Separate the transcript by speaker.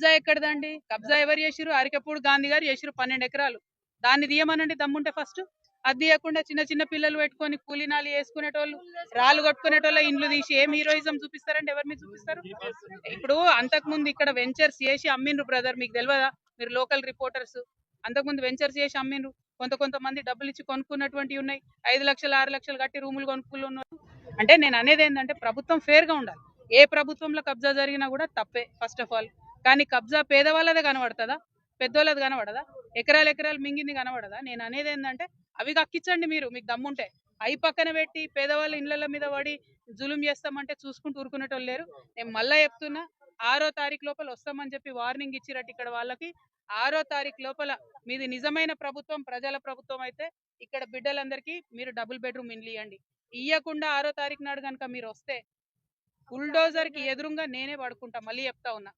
Speaker 1: కబ్జా ఎక్కడదండి? కబ్జా ఎవరు చేసిరు అరికపూడి గాంధీ గారు చేసిరు పన్నెండు ఎకరాలు. దాన్ని తీయమనండి దమ్ముంటే ఫస్ట్. అది తీయకుండా చిన్న చిన్న పిల్లలు పెట్టుకొని కూలినాలు వేసుకునేటోళ్ళు రాళ్ళు కొట్టుకునేటోళ్ళ ఇండ్లు తీసి ఏం హీరోయిజం చూపిస్తారంటే ఎవరి మీద చూపిస్తారు? ఇప్పుడు అంతకుముందు ఇక్కడ వెంచర్స్ చేసి అమ్మిండ్రు బ్రదర్ మీకు తెలియదా మీరు లోకల్ రిపోర్టర్స్. అంతకుముందు వెంచర్స్ చేసి అమ్మిండ్రు. కొంత కొంతమంది డబ్బులు ఇచ్చి కొనుక్కున్నటువంటివి ఉన్నాయి. ఐదు లక్షలు ఆరు లక్షలు కట్టి రూములు కొనుక్కులు ఉన్నారు అంటే నేను అనేది ఏంటంటే ప్రభుత్వం ఫేర్గా గా ఉండాలి. ఏ ప్రభుత్వంలో కబ్జా జరిగినా కూడా తప్పే ఫస్ట్ ఆఫ్ ఆల్ కానీ కబ్జా పేదవాళ్ళదే కనబడుతుందా? పెద్దోళ్ళది కనబడదా? ఎకరాలు ఎకరాలు మింగింది కనబడదా? నేను అనేది ఏంటంటే అవి కక్కించండి మీరు మీకు దమ్ముంటే. అవి పక్కన పెట్టి పేదవాళ్ళ ఇళ్ళ మీద పడి జులుం చేస్తామంటే చూసుకుంటూ ఊరుకునేటోళ్ళు లేరు. నేను మళ్ళీ చెప్తున్నా ఆరో తారీఖు లోపల వస్తామని చెప్పి వార్నింగ్ ఇచ్చిరట్టు ఇక్కడ వాళ్ళకి. ఆరో తారీఖు లోపల మీది నిజమైన ప్రభుత్వం ప్రజల ప్రభుత్వం అయితే ఇక్కడ బిడ్డలందరికీ మీరు డబుల్ బెడ్రూమ్ ఇండ్లు ఇవ్వండి ఇయ్యకుండా ఆరో తారీఖు నాడు కనుక మీరు వస్తే బుల్డోజర్కి ఎదురుగా నేనే పడుకుంటా. మళ్ళీ చెప్తా ఉన్నా.